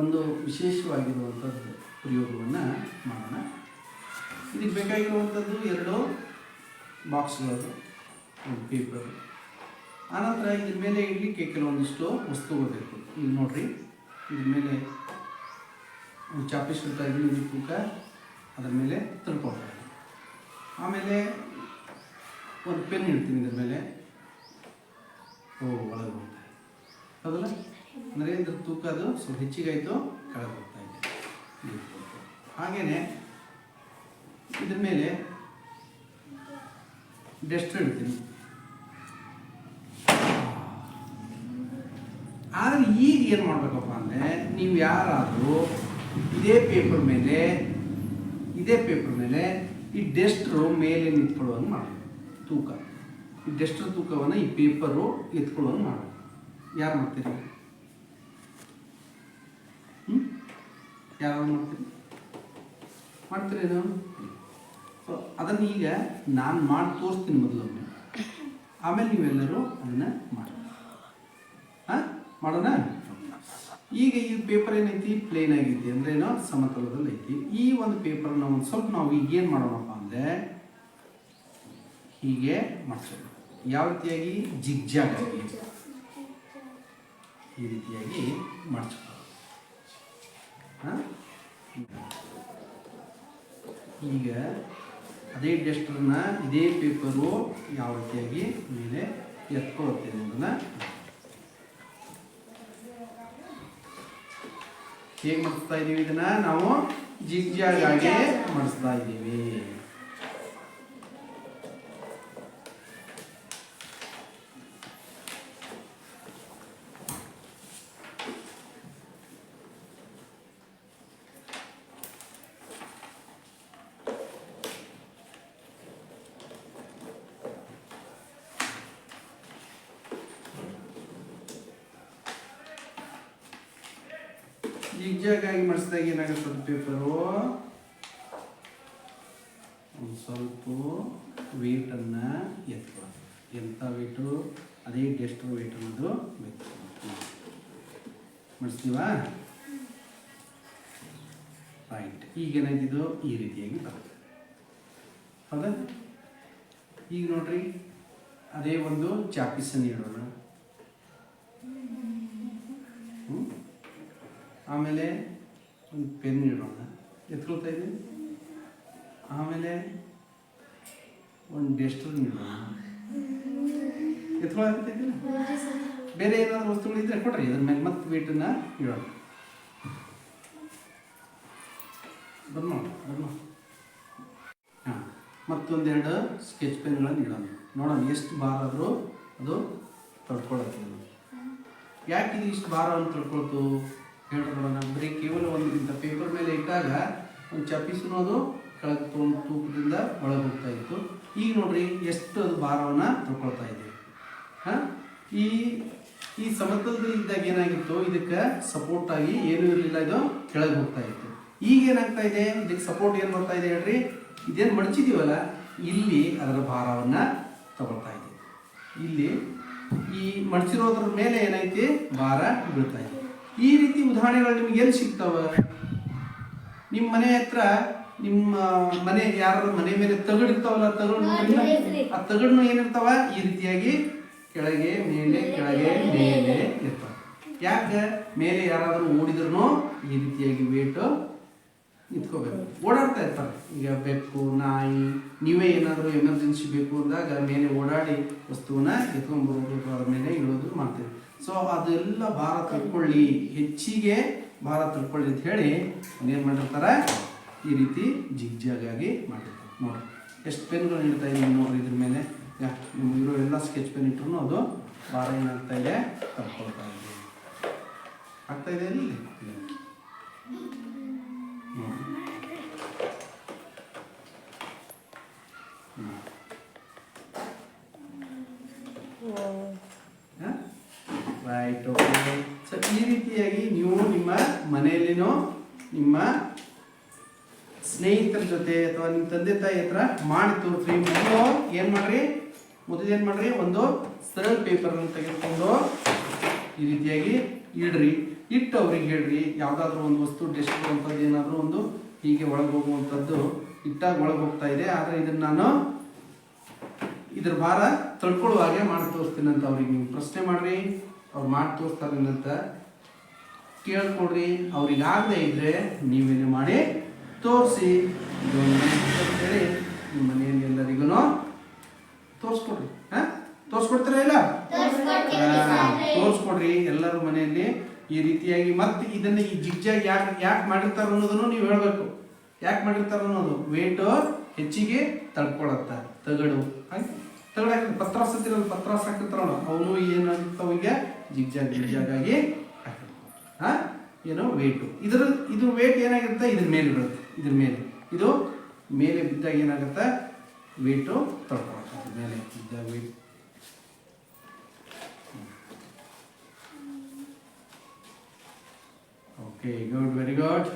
ಒಂದು ವಿಶೇಷವಾಗಿರುವಂಥದ್ದು ಪ್ರಯೋಗವನ್ನು ಮಾಡೋಣ. ಇದಕ್ಕೆ ಬೇಕಾಗಿರುವಂಥದ್ದು ಎರಡು ಬಾಕ್ಸ್ಗಳು, ಒಂದು ಪೇಪರ್. ಆನಂತರ ಇದ್ರ ಮೇಲೆ ಇಡಲಿಕ್ಕೆ ಕೆಲವೊಂದಿಷ್ಟು ವಸ್ತುಗಳು ಬೇಕು. ಇಲ್ಲಿ ನೋಡಿರಿ, ಇದ್ರ ಮೇಲೆ ಒಂದು ಚಾಪೀಸ್ ಇಡ್ತಾ ಇದ್ದೀನಿ ಇದು ತೂಕ, ಅದರ ಮೇಲೆ ತಿಳ್ಕೊಳ್ತಾ ಇದ್ದೀನಿ ಆಮೇಲೆ ಒಂದು ಪೆನ್ ಇಡ್ತೀನಿ ಇದ್ರ ಮೇಲೆ. ಓ, ಒಳಗೆ ಹೋಗ್ತಾ ಇದೆ. ಹೌದಲ್ಲ? ಅಂದರೆ ಇದ್ರ ತೂಕ ಅದು ಸ್ವಲ್ಪ ಹೆಚ್ಚಿಗಾಯಿತು ಕೆಳಗೆ ಹೋಗ್ತಾ ಇದೆ. ಹಾಗೆಯೇ ಇದ್ರ ಮೇಲೆ ಡಸ್ಟರ್ ಇಡ್ತೀನಿ. ಆದರೆ ಈಗ ಏನು ಮಾಡಬೇಕಪ್ಪ ಅಂದರೆ ನೀವು ಯಾರಾದರೂ ಇದೇ ಪೇಪರ್ ಮೇಲೆ, ಇದೇ ಪೇಪರ್ ಮೇಲೆ ಈ ಡೆಸ್ಟ್ರು ಮೇಲೆ ನಿಂತ್ಕೊಳ್ಳೋಂಗೆ ಮಾಡಬೇಕು. ತೂಕ. ಈ ಡೆಸ್ಟ್ರ ತೂಕವನ್ನು ಈ ಪೇಪರು ಎತ್ಕೊಳ್ಳೋಂಗೆ ಮಾಡಬೇಕು. ಯಾರು ಮಾಡ್ತೀರಿ? ಯಾರು ಮಾಡ್ತೀರಿ ಮಾಡ್ತೀರೇನು ಸೊ ಅದನ್ನು ಈಗ ನಾನು ಮಾಡಿ ತೋರಿಸ್ತೀನಿ ಮೊದಲೊಮ್ಮೆ. ಆಮೇಲೆ ನೀವೆಲ್ಲರೂ ಅದನ್ನು ಮಾಡಿ ಹಾಂ? ಮಾಡೋಣ? ಈಗ ಈ ಪೇಪರ್ ಏನೈತಿ? ಪ್ಲೇನ್ ಆಗೈತಿ ಅಂದ್ರೆ ಏನೋ ಸಮತಲದಲ್ಲಿ ಐತಿ. ಈ ಒಂದು ಪೇಪರ್ನ ಒಂದು ಸ್ವಲ್ಪ ನಾವು ಈಗ ಏನು ಮಾಡೋಣಪ್ಪ ಅಂದರೆ ಹೀಗೆ ಮಾಡಿಸೋದು ಯಾವ ರೀತಿಯಾಗಿ? ಜಿಗ್ಜಾಗ್ ಈ ರೀತಿಯಾಗಿ ಹಾಂ ಈಗ ಅದೇ ಡಸ್ಟರ್ನ ಇದೇ ಪೇಪರು ಯಾವ ರೀತಿಯಾಗಿ ಮೇಲೆ ಎತ್ಕೊಳ್ತೇನೆ ಅನ್ನೋದನ್ನ ಹೇಗೆ ಮಾಡಿಸ್ತಾ ಇದ್ದೀವಿ ಇದನ್ನ ನಾವು ಜಿಗ್ಜಾಗ್ ಆಗಿ ಮಾಡಿಸ್ತಾ ಇದ್ದೀವಿ ಜಿಗ್ಜಾಗ್ ಆಗಿ ಮಾಡಿಸಿದಾಗ ಏನಾಗುತ್ತೆ ಪೇಪರು ಒಂದು ಸ್ವಲ್ಪ ವೇಟನ್ನು ಎತ್ಕೊಳ್ಳೋದು. ಎಂಥ ವೇಟು ಅದೇ ಡೆಸ್ಟರ್ ವೇಟ್ ಅನ್ನೋದು ಮಾಡಿಸ್ತೀವಾ? ರೈಟ್ ಈಗ ಏನಾಗಿದ್ದು ಈ ರೀತಿಯಾಗಿ ಬರುತ್ತೆ. ಹೌದಾ? ಈಗ ನೋಡ್ರಿ, ಅದೇ ಒಂದು ಚಾಪಿಸನ್ನು ಇಡೋಣ. ಆಮೇಲೆ ಒಂದು ಪೆನ್ ಇಡೋಣ. ಎತ್ಕೊಳ್ತಾ ಇದ್ದೀನಿ ಆಮೇಲೆ ಒಂದು ಡೆಸ್ಟರ್ ಇಡೋಣ. ಎತ್ಕೊಳ್ಳಾಗ್ತೈತಿಲ್ಲ ಬೇರೆ ಏನಾದರೂ ವಸ್ತುಗಳಿದ್ರೆ ಕೊಡ್ರಿ, ಇದ್ರ ಮೇಲೆ ಮತ್ತೆ ವೇಟನ್ನ ಇಡೋಣ. ಬರ್ ನೋಡಿ ಬಂದ್ ಹಾಂ, ಮತ್ತೊಂದೆರಡು ಸ್ಕೆಚ್ ಪೆನ್ಗಳನ್ನು ಇಡೋಣ. ನೋಡೋಣ, ಎಷ್ಟು ಭಾರ ಆದರೂ ಅದು ತಡ್ಕೊಳ್ಳುತ್ತೆ. ಯಾಕೆ ಇದು ಇಷ್ಟು ಭಾರವನ್ನು ತಡ್ಕೊಳ್ತು ಹೇಳ್ರಿ ನೋಡೋಣ ಬರೀ ಕೇವಲ ಒಂದು ಇಂಥ ಪೇಪರ್ ಮೇಲೆ ಇಟ್ಟಾಗ ಒಂದು ಚಪ್ಪಿಸು ಅದು ಕೆಳಗೆ ತೊಗೊಂಡು ತೂಕದಿಂದ ಒಳಗೆ ಹೋಗ್ತಾ ಇತ್ತು. ಈಗ ನೋಡ್ರಿ ಎಷ್ಟು ಅದು ಭಾರವನ್ನು ತಗೊಳ್ತಾ ಇದೆ. ಹಾ? ಈ ಈ ಸಮತಲದಲ್ಲಿ ಇದ್ದಾಗ ಏನಾಗಿತ್ತು? ಇದಕ್ಕೆ ಸಪೋರ್ಟ್ ಆಗಿ ಏನೂ ಇರಲಿಲ್ಲ, ಇದು ಕೆಳಗೆ ಹೋಗ್ತಾ ಇತ್ತು. ಈಗ ಏನಾಗ್ತಾ ಇದೆ? ಇದಕ್ಕೆ ಸಪೋರ್ಟ್ ಏನು ಮಾಡ್ತಾ ಇದೆ ಹೇಳ್ರಿ? ಇದೇನು ಮಡಚಿದೀವಲ್ಲ? ಇಲ್ಲಿ ಅದರ ಭಾರವನ್ನು ತಗೊಳ್ತಾ ಇದೆ. ಇಲ್ಲಿ ಈ ಮಡಚಿರೋದ್ರ ಮೇಲೆ ಏನೈತಿ? ಭಾರ ಬೀಳ್ತಾ ಇದೆ. ಈ ರೀತಿ ಉದಾಹರಣೆಗಳು ನಿಮ್ಗೆ ಎಲ್ಲಿ ಸಿಗ್ತಾವ? ನಿಮ್ಮ ಮನೆ ಹತ್ರ ನಿಮ್ಮ ಮನೆ ಯಾರ ಮನೆ ಮೇಲೆ ತಗಡಿರ್ತಾವಲ್ಲ ತಗಡು ಆ ತಗಡ್ನು ಏನಿರ್ತಾವ? ಈ ರೀತಿಯಾಗಿ ಕೆಳಗೆ ಮೇಲೆ ಕೆಳಗೆ ಮೇಲೆ ಇರ್ತಾವ. ಯಾಕೆ? ಮೇಲೆ ಯಾರಾದರೂ ಓಡಿದ್ರು ಈ ರೀತಿಯಾಗಿ ವೇಟು ನಿಂತ್ಕೋಬೇಕು. ಓಡಾಡ್ತಾ ಇರ್ತಾರೆ. ಈಗ ಬೆಕ್ಕು, ನಾಯಿ, ನೀವೇ ಏನಾದರೂ ಎಮರ್ಜೆನ್ಸಿ ಬೇಕು ಅಂದಾಗ ಮೇಲೆ ಓಡಾಡಿ ವಸ್ತುವನ್ನ ಎತ್ಕೊಂಡ್ಬರ್ಬೇಕು ಅದ್ರ ಮೇಲೆ ಇಡೋದು ಮಾಡ್ತೀವಿ ಸೊ ಅದೆಲ್ಲ ಭಾರ ತಿಳ್ಕೊಳ್ಳಿ. ಹೆಚ್ಚಿಗೆ ಭಾರ ತಿಳ್ಕೊಳ್ಳಿ ಅಂತ ಹೇಳಿ ಏನು ಮಾಡಿರ್ತಾರೆ ಈ ರೀತಿ ಜಿಗ್ಜಾಗಾಗಿ ಮಾಡಿರ್ತಾರೆ ನೋಡಿ ಎಷ್ಟು ಪೆನ್ಗಳು ಇಡ್ತಾ ಇದ್ದೀನಿ ನೋಡ್ರಿ ಇದ್ರ ಮೇಲೆ. ನಿಮ್ಗೆ ಇರೋ ಎಲ್ಲ ಸ್ಕೆಚ್ ಪೆನ್ ಇಟ್ರು ಅದು ಭಾರ ಏನಾಗ್ತಾ ಇದೆ ತಡ್ಕೊಳ್ತಾ ಆಗ್ತಾ ಇದೆ ಇಲ್ಲಿ ನೋಡಿ ರೈಟ್ ಓಕೆ ಸೊ ಈ ರೀತಿಯಾಗಿ ನೀವು ನಿಮ್ಮ ಮನೆಯಲ್ಲಿನೋ ನಿಮ್ಮ ಸ್ನೇಹಿತರ ಜೊತೆ ಅಥವಾ ನಿಮ್ಮ ತಂದೆ ತಾಯಿ ಹತ್ರ ಮಾಡಿ ತೋರಿಸ್ರಿ. ಮೊದಲು ಏನು ಮಾಡ್ರಿ? ಮೊದಲು ಏನು ಮಾಡ್ರಿ? ಒಂದು ಸರಳ ಪೇಪರನ್ನು ತೆಗೆದುಕೊಂಡು ಈ ರೀತಿಯಾಗಿ ಇಡ್ರಿ. ಇಟ್ಟು ಅವ್ರಿಗೆ ಹೇಳ್ರಿ, ಯಾವುದಾದ್ರೂ ಒಂದು ವಸ್ತು ಡೆಸ್ಟ್ ಬರುವಂಥದ್ದು ಏನಾದರೂ ಒಂದು ಹೀಗೆ ಒಳಗೆ ಹೋಗುವಂಥದ್ದು ಇಟ್ಟಾಗ ಒಳಗೆ ಹೋಗ್ತಾ ಇದೆ. ಆದರೆ ಇದನ್ನು ನಾನು ಇದ್ರ ಭಾರ ತಳ್ಕೊಳ್ಳುವ ಹಾಗೆ ಮಾಡಿ ತೋರಿಸ್ತೀನಿ ಅಂತ ಅವ್ರಿಗೆ. ನೀವು ಪ್ರಶ್ನೆ ಮಾಡ್ರಿ, ಅವ್ರು ಮಾಡಿ ತೋರಿಸ್ತಾರೆ ಅಂತ ಕೇಳ್ಕೊಡ್ರಿ ಅವ್ರಿಗೆ ಆಗದೆ ಇದ್ರೆ ನೀವೇನು ಮಾಡಿ ತೋರಿಸಿ. ಹೇಳಿ ನಿಮ್ಮ ಮನೆಯಲ್ಲಿ ಎಲ್ಲರಿಗೂ ತೋರಿಸ್ಕೊಡ್ರಿ. ಹಾಂ? ತೋರಿಸ್ಕೊಡ್ತೀರಾ ಇಲ್ಲ? ತೋರಿಸ್ಕೊಡ್ರಿ ಎಲ್ಲರ ಮನೆಯಲ್ಲಿ ಈ ರೀತಿಯಾಗಿ ಮತ್ತೆ ಇದನ್ನ ಈ ಜಿಗ್ಜಾಗ್ ಯಾಕೆ ಯಾಕೆ ಮಾಡಿರ್ತಾರ ಅನ್ನೋದನ್ನು ನೀವು ಹೇಳಬೇಕು. ಯಾಕೆ ಮಾಡಿರ್ತಾರ ಅನ್ನೋದು. ವೇಟ್ ಹೆಚ್ಚಿಗೆ ತಡ್ಕೊಳತ್ತ ತಗಡು. ಹಾಗೆ ತಗಡ ಪತ್ರಾಸ್ ಹತ್ತಿರಲ್ಲ ಪತ್ರಾಸ್ ಹಾಕಿರ್ತಾರಲ್ಲ ಅವನು ಏನಾಗುತ್ತೆ ಈಗ? ಜಿಗ್ಜಾಗ್ ಜಿಗ್ಜಾಗ್ ಆಗಿ ಹಾ? ಏನೋ ವೇಟು ಇದರ ಇದು ವೇಟ್ ಏನಾಗಿರುತ್ತೆ? ಇದ್ರ ಮೇಲೆ ಬೀಳುತ್ತೆ. ಇದ್ರ ಮೇಲೆ. ಇದು ಮೇಲೆ ಬಿದ್ದಾಗ ಏನಾಗುತ್ತೆ? ವೇಟು ತಡ್ಕೊಳ್ತದೆ ಮೇಲೆ ಬಿದ್ದಾಗ weight okay good very good.